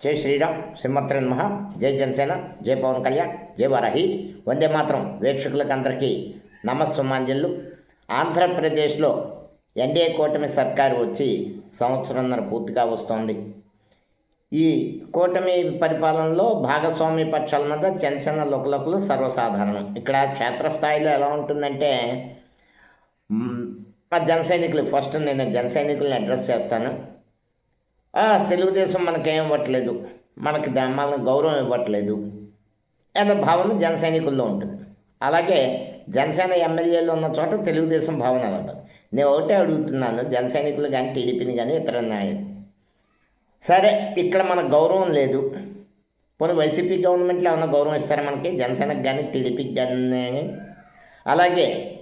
జై శ్రీరామ్ శ్రీమత్ర మహా జై జనసేన జై పవన్ కళ్యాణ్ జై వరహి. వందే మాత్రం వీక్షకులకు అందరికీ నమస్సుమాంజలు. ఆంధ్రప్రదేశ్లో ఎన్డీఏ కూటమి సర్కారు వచ్చి సంవత్సరంన్నర పూర్తిగా వస్తోంది. ఈ కూటమి పరిపాలనలో భాగస్వామి పక్షాల మధ్య చిన్న చిన్న లుకలుకలు సర్వసాధారణం. ఇక్కడ క్షేత్రస్థాయిలో ఎలా ఉంటుందంటే మ్, జన సైనికులు ఫస్ట్ నేను జన సైనికులను అడ్రస్ చేస్తాను. తెలుగుదేశం మనకేం ఇవ్వట్లేదు. మనకి మన గౌరవం ఇవ్వట్లేదు. అనే భావన జన సైనికుల్లో ఉంటుంది. అలాగే జనసేన ఎమ్మెల్యేలు ఉన్న చోట తెలుగుదేశం భావన ఉంటుంది నేను ఒకటే అడుగుతున్నాను జన సైనికులు కానీ టీడీపీని కానీ ఇతర నాయకులు. సరే ఇక్కడ మనకు గౌరవం లేదు. పోనీ వైసీపీ గవర్నమెంట్లో ఏమైనా గౌరవం ఇస్తారా మనకి? జనసేనకు కానీ టీడీపీకి కానీ అలాగే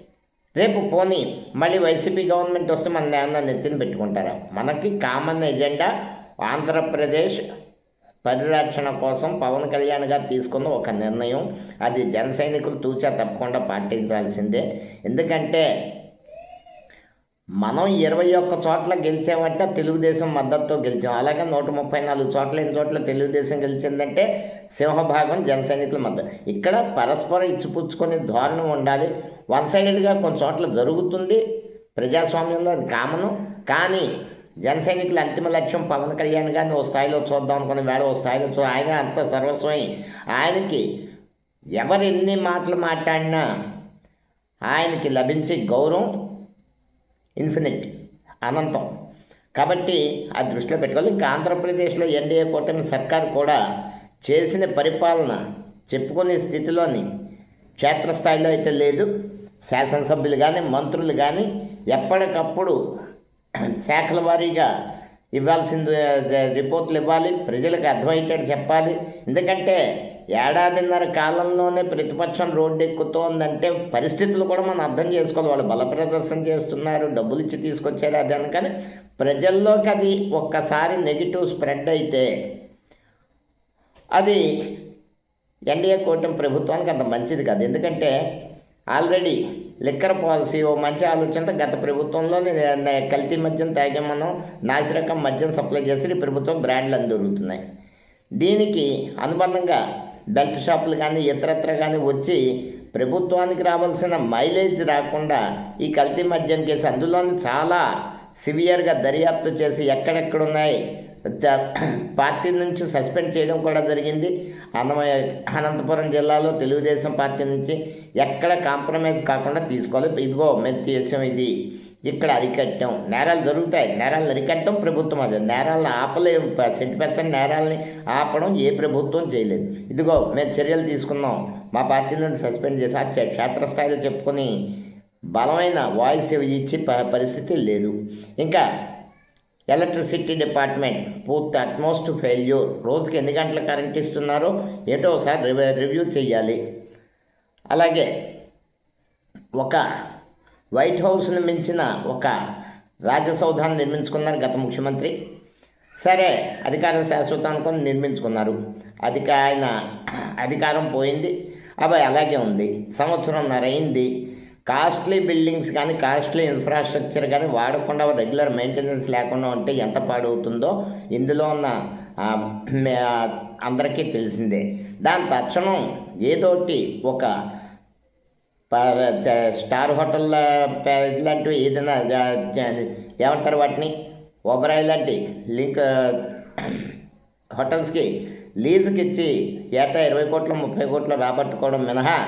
రేపు పోనీ మళ్ళీ వైసీపీ గవర్నమెంట్ వస్తే మన ఏమన్నా నెత్తిన పెట్టుకుంటారా? మనకి కామన్ ఎజెండా ఆంధ్రప్రదేశ్ పరిరక్షణ కోసం పవన్ కళ్యాణ్ గారు తీసుకున్న ఒక నిర్ణయం. అది జన సైనికులు తూచా తప్పకుండా పాటించాల్సిందే. ఎందుకంటే మనం ఇరవై ఒక్క చోట్ల గెలిచామంటే తెలుగుదేశం మద్దతుతో గెలిచాం. అలాగే నూట ముప్పై నాలుగు చోట్ల ఎన్ని చోట్ల తెలుగుదేశం గెలిచిందంటే సింహభాగం జన సైనికుల మద్దతు. ఇక్కడ పరస్పరం ఇచ్చిపుచ్చుకునే ధోరణి ఉండాలి. వన్ సైడెడ్గా కొన్ని చోట్ల జరుగుతుంది. ప్రజాస్వామ్యంలో అది కామను. కానీ జన సైనికుల అంతిమ లక్ష్యం పవన్ కళ్యాణ్ గారిని ఓ స్థాయిలో చూద్దాం అనుకున్న వేళ ఓ స్థాయిలో చూ ఆయన అంత సర్వస్వమై. ఆయనకి ఎవరు ఎన్ని మాటలు మాట్లాడినా ఆయనకి లభించే గౌరవం ఇన్ఫినిట్ అనంతం. కాబట్టి ఆ దృష్టిలో పెట్టుకోవాలి. ఇంకా ఆంధ్రప్రదేశ్లో ఎన్డీఏ కూటమి సర్కార్ కూడా చేసిన పరిపాలన చెప్పుకునే స్థితిలోని క్షేత్రస్థాయిలో అయితే లేదు. శాసనసభ్యులు కానీ మంత్రులు కానీ ఎప్పటికప్పుడు శాఖల వారీగా ఇవ్వాల్సింది రిపోర్ట్లు ఇవ్వాలి. ప్రజలకు అర్థమయ్యేటట్టు చెప్పాలి. ఎందుకంటే ఏడాదిన్నర కాలంలోనే ప్రతిపక్షం రోడ్డు ఎక్కుతోందంటే పరిస్థితులు కూడా మనం అర్థం చేసుకోవాలి. వాళ్ళు బల ప్రదర్శన చేస్తున్నారు డబ్బులు ఇచ్చి తీసుకొచ్చారు అది అనుకని ప్రజల్లోకి అది ఒక్కసారి నెగిటివ్ స్ప్రెడ్ అయితే అది ఎన్డీఏ కూటమి ప్రభుత్వానికి అంత మంచిది కాదు. ఎందుకంటే ఆల్రెడీ లిక్కర్ పాలసీ ఓ మంచి ఆలోచనతో గత ప్రభుత్వంలో కల్తీ మద్యం తాగే మనం నాసిరకం మద్యం సప్లై చేసి ఈ ప్రభుత్వం బ్రాండ్లు అని దొరుకుతున్నాయి దీనికి అనుబంధంగా బెల్ట్ షాపులు కానీ ఇతరత్ర కానీ వచ్చి ప్రభుత్వానికి రావాల్సిన మైలేజ్ రాకుండా ఈ కల్తీ మద్యం కేసు అందులోని చాలా సివియర్గా దర్యాప్తు చేసి ఎక్కడెక్కడున్నాయి. పార్టీ నుంచి సస్పెండ్ చేయడం కూడా జరిగింది. అన్నమయ్య అనంతపురం జిల్లాలో తెలుగుదేశం పార్టీ నుంచి ఎక్కడ కాంప్రమైజ్ కాకుండా తీసుకోవాలి. ఇదిగో మేము చేసాం ఇది. ఇక్కడ అరికట్టడం. నేరాలు జరుగుతాయి. నేరాలను అరికట్టడం ప్రభుత్వం అది. నేరాలను ఆపలేం. సెంటీ పర్సెంట్ నేరాలని ఆపడం ఏ ప్రభుత్వం చేయలేదు. ఇదిగో మేము చర్యలు తీసుకున్నాం. మా పార్టీ నుంచి సస్పెండ్ చేసి ఆ క్షేత్రస్థాయిలో చెప్పుకొని బలమైన వాయిస్ ఇచ్చే ప- పరిస్థితి లేదు. ఇంకా ఎలక్ట్రిసిటీ డిపార్ట్మెంట్ పూర్తి అట్మోస్ట్ ఫెయిల్యూర్. రోజుకి ఎన్ని గంటల కరెంట్ ఇస్తున్నారో ఏటో ఒకసారి రివ్యూ చేయాలి. అలాగే ఒక వైట్ హౌస్ని మించిన ఒక రాజసౌధాన్ని నిర్మించుకున్నారు గత ముఖ్యమంత్రి. సరే అధికారం శాశ్వతం అనుకొని నిర్మించుకున్నారు. అధిక ఆయన అధికారం పోయింది. అవి అలాగే ఉంది. సంవత్సరంన్నర అయింది. కాస్ట్లీ బిల్డింగ్స్ కానీ కాస్ట్లీ ఇన్ఫ్రాస్ట్రక్చర్ కానీ వాడకుండా రెగ్యులర్ మెయింటెనెన్స్ లేకుండా ఉంటే ఎంత పాడవుతుందో ఇందులో ఉన్న అందరికీ తెలిసిందే. దాని తక్షణం ఏదోటి ఒక స్టార్ హోటల్ ఇలాంటివి ఏదైనా ఏమంటారు వాటిని? ఓబరాయ్ లాంటి లింక్ హోటల్స్కి లీజుకి ఇచ్చి ఏటా ఇరవై కోట్లు ముప్పై కోట్లు రాబట్టుకోవడం మినహా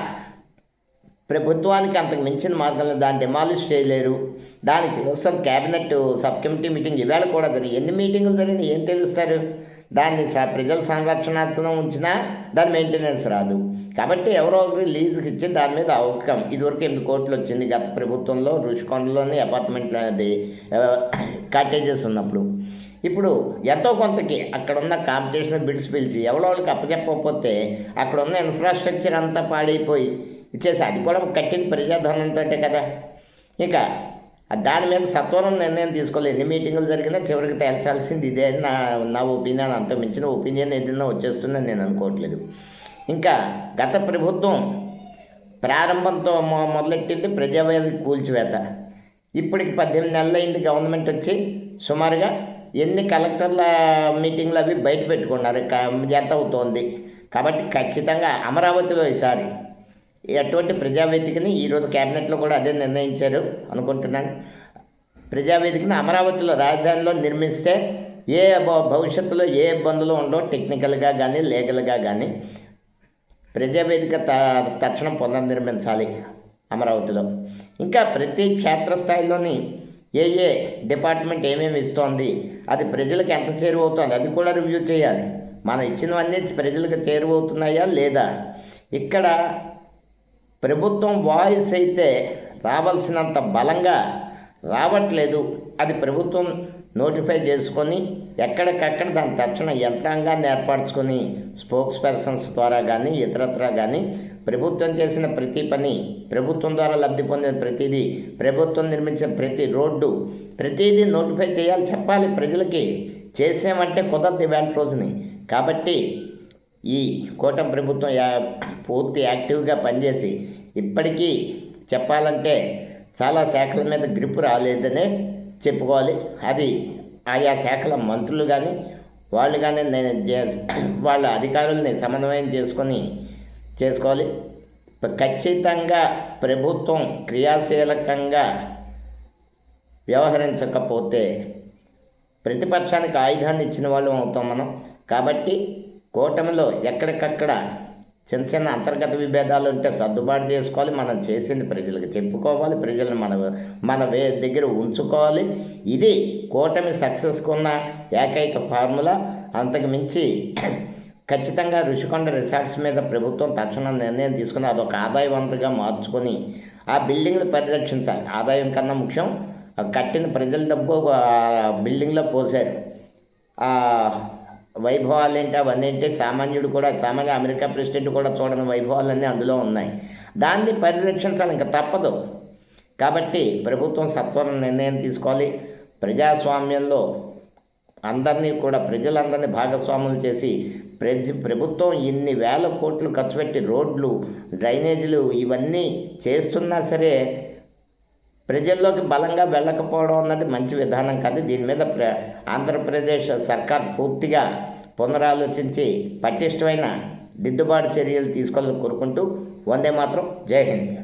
ప్రభుత్వానికి అంతకు మించిన మార్గంలో దాన్ని డిమాలిష్ చేయలేరు. దానికి కోసం క్యాబినెట్ సబ్ కమిటీ మీటింగ్ ఇవాళ కూడా జరిగింది. ఎన్ని మీటింగులు జరిగింది ఏం తెలుస్తారు? దాన్ని ప్రజల సంరక్షణార్థం ఉంచినా దాని మెయింటెనెన్స్ రాదు. కాబట్టి ఎవరో ఒకరు లీజుకి ఇచ్చి దాని మీద అవుట్కమ్. ఇదివరకు ఎనిమిది కోట్లు వచ్చింది. గత ప్రభుత్వంలో రుషికొండలోని అపార్ట్మెంట్లు అనేది కాటేజెస్ ఉన్నప్పుడు. ఇప్పుడు ఎంతో కొంతకి అక్కడ ఉన్న కాంపిటీషన్ బిడ్స్ పిలిచి ఎవరో వాళ్ళకి అప్పచెప్పకపోతే అక్కడ ఉన్న ఇన్ఫ్రాస్ట్రక్చర్ అంతా పాడైపోయి ఇచ్చేసి అది కూడా కట్టింది ప్రజాధనంతో కదా. ఇక దాని మీద సత్వరం నిర్ణయం తీసుకోలేదు. ఎన్ని మీటింగులు జరిగినా చివరికి తేల్చాల్సింది ఇదే. అని నా నా ఒపీనియన్ అంత మించిన ఒపీనియన్ ఏదైనా వచ్చేస్తుందని నేను అనుకోవట్లేదు. ఇంకా గత ప్రభుత్వం ప్రారంభంతో మొ మొదలెట్టింది ప్రజావేది కూల్చివేత. ఇప్పటికి పద్దెనిమిది నెలలు అయింది గవర్నమెంట్ వచ్చి సుమారుగా ఎన్ని కలెక్టర్ల మీటింగ్లు అవి బయట పెట్టుకున్నారు. ఎంత అవుతోంది. కాబట్టి ఖచ్చితంగా అమరావతిలో ఈసారి ఎటువంటి ప్రజావేదికని ఈరోజు క్యాబినెట్లో కూడా అదే నిర్ణయించారు అనుకుంటున్నాను. ప్రజావేదికను అమరావతిలో రాజధానిలో నిర్మిస్తే ఏ భవిష్యత్తులో ఏ ఇబ్బందులు ఉండవు టెక్నికల్గా కానీ లీగల్గా కానీ ప్రజావేదిక త తక్షణం పునర్నిర్మించాలి అమరావతిలో. ఇంకా ప్రతి క్షేత్రస్థాయిలోని ఏ ఏ డిపార్ట్మెంట్ ఏమేమి ఇస్తోంది అది ప్రజలకు ఎంత చేరువవుతోంది అది కూడా రివ్యూ చేయాలి. మనం ఇచ్చినవన్నీ ప్రజలకు చేరువవుతున్నాయా లేదా? ఇక్కడ ప్రభుత్వం వాయిస్ అయితే రావాల్సినంత బలంగా రావట్లేదు. అది ప్రభుత్వం నోటిఫై చేసుకొని ఎక్కడికక్కడ దాని తక్షణ యంత్రాంగాన్ని ఏర్పరచుకొని స్పోక్స్ పర్సన్స్ ద్వారా కానీ ఇతరత్రా కానీ ప్రభుత్వం చేసిన ప్రతి పని ప్రభుత్వం ద్వారా లబ్ధి పొందిన ప్రతిదీ ప్రభుత్వం నిర్మించిన ప్రతి రోడ్డు ప్రతిదీ నోటిఫై చేయాలి చెప్పాలి ప్రజలకి. చేసామంటే కుదరదు ఇవాళ రోజుని. కాబట్టి ఈ కూటమి ప్రభుత్వం యా పూర్తి యాక్టివ్గా పనిచేసి ఇప్పటికీ చెప్పాలంటే చాలా శాఖల మీద గ్రిప్ రాలేదనే చెప్పుకోవాలి. అది ఆయా శాఖల మంత్రులు కానీ వాళ్ళు కానీ నేను వాళ్ళ అధికారుల్ని సమన్వయం చేసుకొని చేసుకోవాలి. ఖచ్చితంగా ప్రభుత్వం క్రియాశీలకంగా వ్యవహరించకపోతే ప్రతిపక్షానికి ఆయుధాన్ని ఇచ్చిన వాళ్ళం అవుతాం మనం. కాబట్టి కూటమిలో ఎక్కడికక్కడ చిన్న చిన్న అంతర్గత విభేదాలు ఉంటే సర్దుబాటు చేసుకోవాలి. మనం చేసింది ప్రజలకు చెప్పుకోవాలి. ప్రజలను మన మన వే దగ్గర ఉంచుకోవాలి. ఇది కూటమి సక్సెస్కున్న ఏకైక ఫార్ములా. అంతకు మించి ఖచ్చితంగా రుషికొండ రిసార్ట్స్ మీద ప్రభుత్వం తక్షణ నిర్ణయం తీసుకుని అదొక ఆదాయ వనరుగా మార్చుకొని ఆ బిల్డింగ్లు పరిరక్షించాలి. ఆదాయం కన్నా ముఖ్యం. కట్టిన ప్రజల డబ్బు బిల్డింగ్లో పోసారు. వైభవాలు ఏంటి అవన్నీ సామాన్యుడు కూడా సామాన్య అమెరికా ప్రెసిడెంట్ కూడా చూడని వైభవాలన్నీ అందులో ఉన్నాయి. దాన్ని పరిరక్షించాలి ఇంకా తప్పదు. కాబట్టి ప్రభుత్వం సత్వరం నిర్ణయం తీసుకోవాలి. ప్రజాస్వామ్యంలో అందరినీ కూడా ప్రజలందరినీ భాగస్వాములు చేసి ప్రజ ప్రభుత్వం ఇన్ని వేల కోట్లు ఖర్చు పెట్టి రోడ్లు డ్రైనేజీలు ఇవన్నీ చేస్తున్నా సరే ప్రజల్లోకి బలంగా వెళ్ళకపోవడం అన్నది మంచి విధానం కాదు. దీని మీద ప్ర ఆంధ్రప్రదేశ్ సర్కార్ పూర్తిగా పునరాలోచించి పటిష్టమైన దిద్దుబాటు చర్యలు తీసుకోవాలని కోరుకుంటూ వందే మాత్రం జై హింద్.